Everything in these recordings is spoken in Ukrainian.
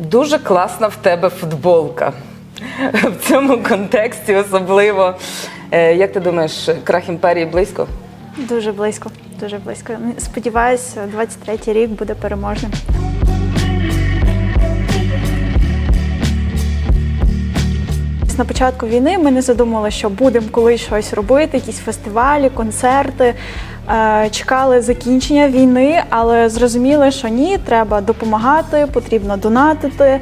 Дуже класна в тебе футболка. В цьому контексті особливо. Е, Як ти думаєш, крах імперії близько? Дуже близько, дуже близько. Сподіваюся, 23-й рік буде переможним. На початку війни ми не задумували, що будемо колись щось робити, якісь фестивалі, концерти. Е, Чекали закінчення війни, але зрозуміли, що ні, треба допомагати, потрібно донатити. Е,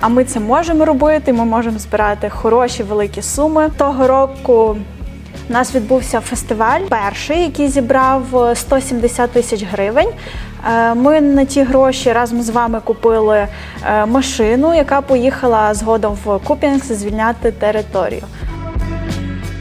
А ми це можемо робити. Ми можемо збирати хороші великі суми. Того року у нас відбувся фестиваль, перший, який зібрав е, 170 тисяч гривень. Е, Ми на ті гроші разом з вами купили е, машину, яка поїхала згодом в Куп'янськ звільняти територію.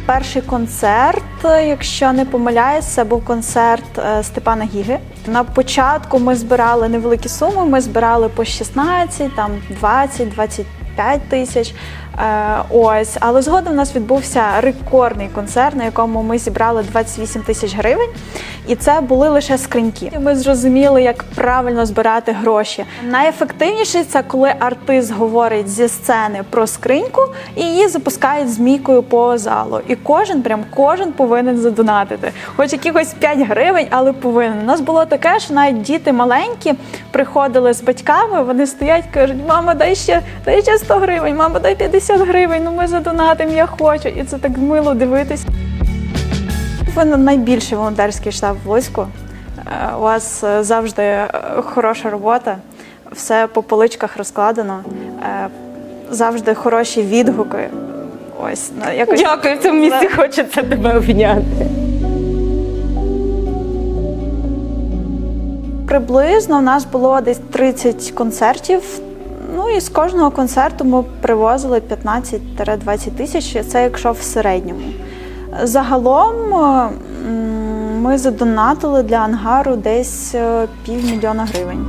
Перший концерт, якщо не помиляюсь, це був концерт е, Степана Гіги. На початку ми збирали невеликі суми, ми збирали по 16, там 20, 25 тисяч. Е, Ось, але згодом у нас відбувся рекордний концерт, на якому ми зібрали 28 тисяч гривень, і це були лише скриньки. Ми зрозуміли, як правильно збирати гроші. Найефективніше це коли артист говорить зі сцени про скриньку і її запускають змійкою по залу. І кожен, прям кожен повинен задонатити. Хоч якихось 5 гривень, але повинен. У нас було таке, що навіть діти маленькі приходили з батьками, вони стоять, кажуть: мама, дай ще, дай ще 100 гривень, мама, дай 50 гривень, ну ми задонатимо, я хочу. І це так мило дивитись. Ви найбільший волонтерський штаб в. Е, У вас е, завжди е, хороша робота, все по поличках розкладено, завжди хороші відгуки. Ось ну, якось Дякую, в цьому місці хочеться тебе обняти. Приблизно в нас було десь 30 концертів. І з кожного концерту ми привозили 15-20 тисяч. Це якщо в середньому. Загалом е, ми задонатили для ангару десь е, півмільйона гривень.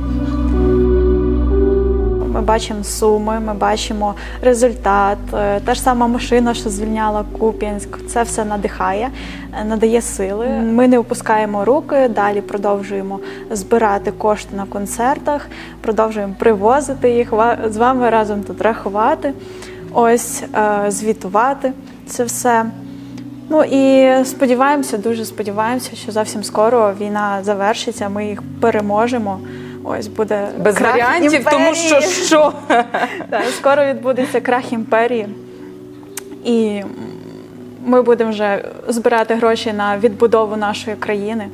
Ми бачимо суми, ми бачимо результат. Е, Та ж сама машина, що звільняла Куп'янськ, це все надихає, е, надає сили. Ми не опускаємо руки, далі продовжуємо збирати кошти на концертах, продовжуємо привозити їх з вами разом тут рахувати, ось е, звітувати це все. Ну і сподіваємося, дуже сподіваємося, що зовсім скоро війна завершиться. Ми їх переможемо. Ось буде Без крах варіантів, тому що що? Так, скоро відбудеться крах імперії, і ми будемо вже збирати гроші на відбудову нашої країни.